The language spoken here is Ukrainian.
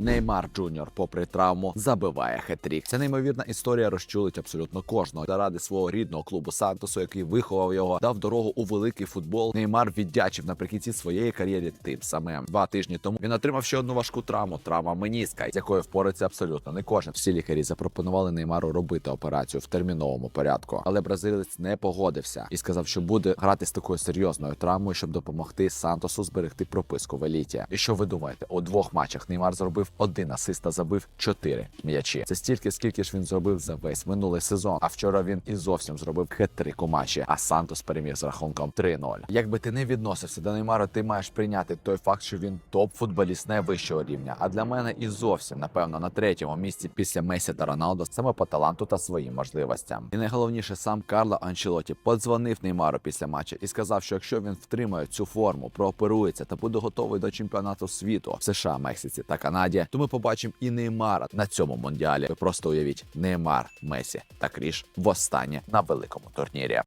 Неймар Джуніор, попри травму, забиває хетрік. Ця неймовірна історія розчулить абсолютно кожного. Заради свого рідного клубу Сантосу, який виховав його, дав дорогу у великий футбол. Неймар віддячив наприкінці своєї кар'єри тим самим. Два тижні тому він отримав ще одну важку травму травма меніска, з якою впорається абсолютно не кожен. Всі лікарі запропонували Неймару робити операцію в терміновому порядку, але бразилець не погодився і сказав, що буде грати з такою серйозною травмою, щоб допомогти Сантосу зберегти прописку в еліті. І що ви думаєте? У двох матчах Неймар зробив один асист та забив чотири м'ячі. Це стільки, скільки ж він зробив за весь минулий сезон. А вчора він і зовсім зробив хет-трик у матчі. А Сантос переміг з рахунком 3-0. Якби ти не відносився до Неймара, ти маєш прийняти той факт, що він топ-футболіст найвищого рівня. А для мене і зовсім, напевно, на третьому місці після Месі та Роналдо саме по таланту та своїм можливостям. І найголовніше, сам Карло Анчелоті подзвонив Неймару після матчу і сказав, що якщо він втримає цю форму, прооперується та буде готовий до чемпіонату світу в США, Мексиці та Канаді, то ми побачимо і Неймара на цьому мондіалі. Ви просто уявіть Неймар, Месі та Кріш востаннє на великому турнірі.